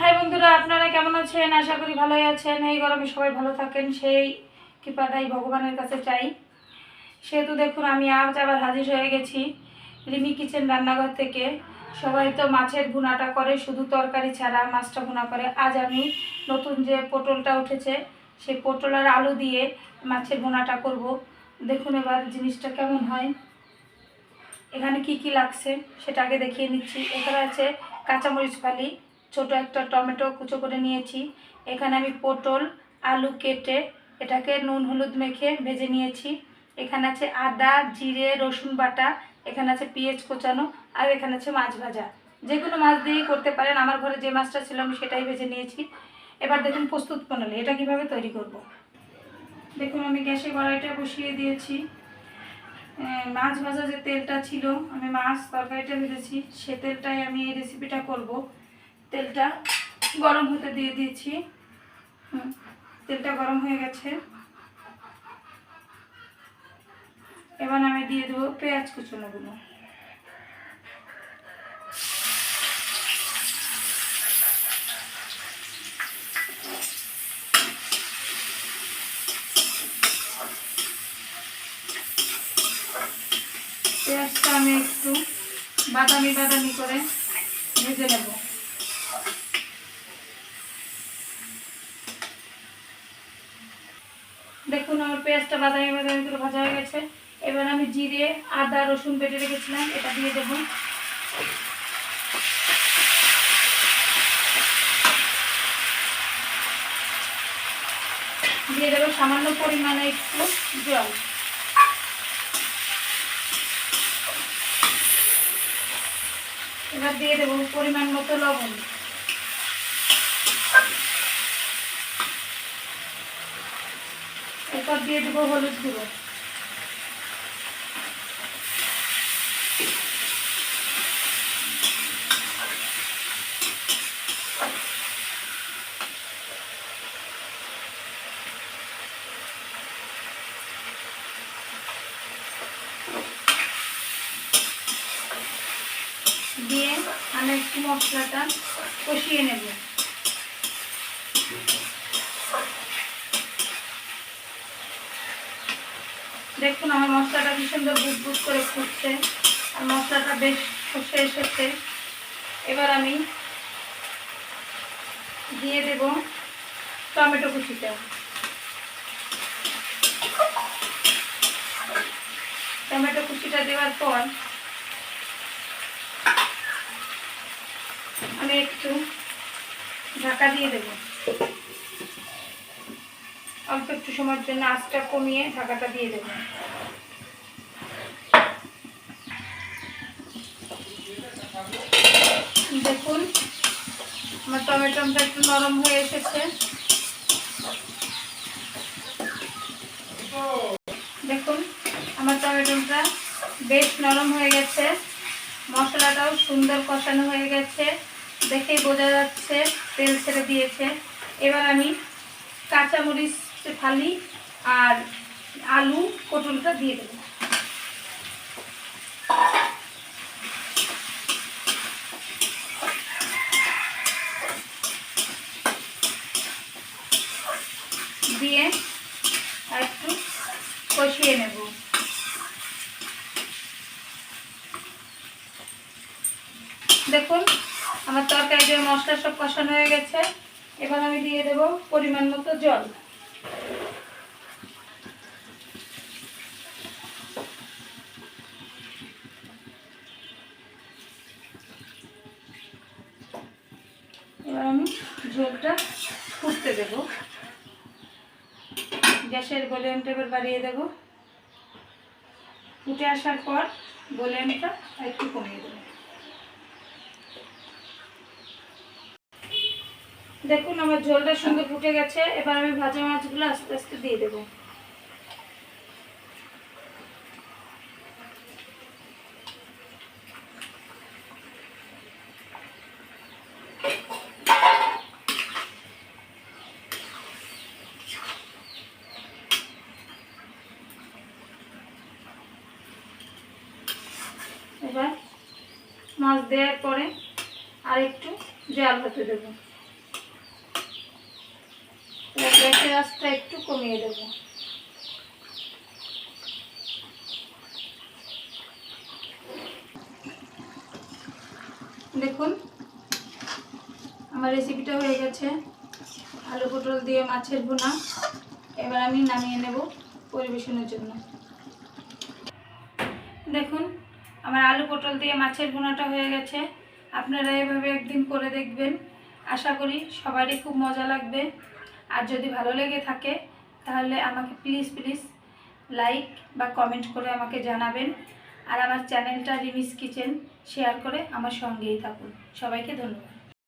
High বন্ধুরা, আপনারা কেমন আছেন? আশা করি ভালোই আছেন। এই গরমে সবাই ভালো থাকেন, সেই কৃপাটাই ভগবানের কাছে চাই। সেহেতু দেখুন, আমি আজ আবার হাজির হয়ে গেছি রিমি কিচেন রান্নাঘর থেকে। সবাই তো মাছের ভুনাটা করে, শুধু তরকারি ছাড়া মাছটা ভুনা করে। আজ আমি নতুন যে পটলটা উঠেছে, সেই পটল আর আলু দিয়ে মাছের ভুনাটা করব। দেখুন এবার জিনিসটা কেমন হয়। এখানে কি কি লাগছে, সেটা আগে দেখিয়ে নিচ্ছি। এখানে আছে কাঁচামরিচ ফালি ছোট একটা টমেটো কুচো করে নিয়েছি। এখানে আমি পটল, আলু কেটে এটাকে নুন হলুদ মেখে ভেজে নিয়েছি। এখানে আছে আদা, জিরে, রসুন বাটা, এখানে আছে পেঁয়াজ কোচানো, আর এখানে আছে মাছ ভাজা। যে কোনো মাছ দিয়েই করতে পারেন। আমার ঘরে যে মাছটা ছিল আমি সেটাই ভেজে নিয়েছি। এবার দেখুন প্রস্তুত প্রণালী, এটা কীভাবে তৈরি করব। দেখুন আমি গ্যাসে কড়াইটা বসিয়ে দিয়েছি। মাছ ভাজা যে তেলটা ছিল, আমি মাছ তরকারিটা ভেজেছি, সে তেলটাই আমি এই রেসিপিটা করব। তেলটা গরম হতে দিয়ে দিয়েছি। তেলটা গরম হয়ে গেছে। এবার আমি দিয়ে দেবো পেঁয়াজ কুচনোগুলো। পেঁয়াজটা আমি একটু বাদামি বাদামি করে ভেজে নেব। দেখুন, আমার পেঁয়াজটা বাদামি বাদামি করে ভাজা হয়ে গেছে। এবার আমি জিরে, আদা, রসুন বেটে রেখেছিলাম, এটা দিয়ে দেবো। দিয়ে দেবো সামান্য পরিমাণে একটু জল। এবার দিয়ে দেবো পরিমাণ মতো লবণ। এরপর দিয়ে দেবো হলুদ গুঁড়ো। দিয়ে আমি একটু মশলাটা কষিয়ে নেব। দেখুন, আমার মশলাটা কি সুন্দর বুট করে ফুটছে। আর মশলাটা বেশ কষে এসেছে। এবার আমি দিয়ে দেব টমেটো কুচিটা। টমেটো কুচিটা দেওয়ার পর আমি একটু ঢাকা দিয়ে দেব। অল্প একটু সময়ের জন্য আঁচটা কমিয়ে ঢাকাটা দিয়ে দেব। দেখুন, আমার টমেটোটা একটু নরম হয়ে এসেছে। দেখুন, আমার টমেটোটা বেশ নরম হয়ে গেছে। মশলাটাও সুন্দর কষানো হয়ে গেছে। দেখেই বোঝা যাচ্ছে, তেল ছেড়ে দিয়েছে। এবার আমি কাঁচামরিচ ফালি আর আলু পটলটা দিয়ে দেবো। দিয়ে একটু কষিয়ে নেব। দেখুন, আমার তরকারিতে মশলা সব কষানো হয়ে গেছে। এবার আমি দিয়ে দেব পরিমাণ মতো জল এবার আমি ঝোলটা ফুটতে দেব। গ্যাসের ভলিউমটা এবার বাড়িয়ে দেব। ফুটে আসার পর ভলিউমটা একটু কমিয়ে দেব। দেখুন, আমার ঝোলটা সুন্দর ফুটে গেছে। এবার আমি ভাজা মাছগুলো আস্তে আস্তে দিয়ে দেবো এবার মাছ দেওয়ার পরে আর একটু জাল হতে দেবো। গ্যাসের আঁচটা একটু কমিয়ে দেবো। দেখুন, আমার রেসিপিটা হয়ে গেছে। আলু পটল দিয়ে মাছের ভুনা। এবার আমি নামিয়ে নেব পরিবেশনের জন্য। দেখুন আমার আলু পটল দিয়ে মাছের বোনাটা হয়ে গেছে। আপনারা এভাবে একদিন করে দেখবেন। আশা করি সবারই খুব মজা লাগবে। আর যদি ভালো লেগে থাকে, তাহলে আমাকে প্লিজ প্লিজ লাইক বা কমেন্ট করে আমাকে জানাবেন। আর আমার চ্যানেলটা রিমিস কিচেন শেয়ার করে আমার সঙ্গেই থাকুন। সবাইকে ধন্যবাদ।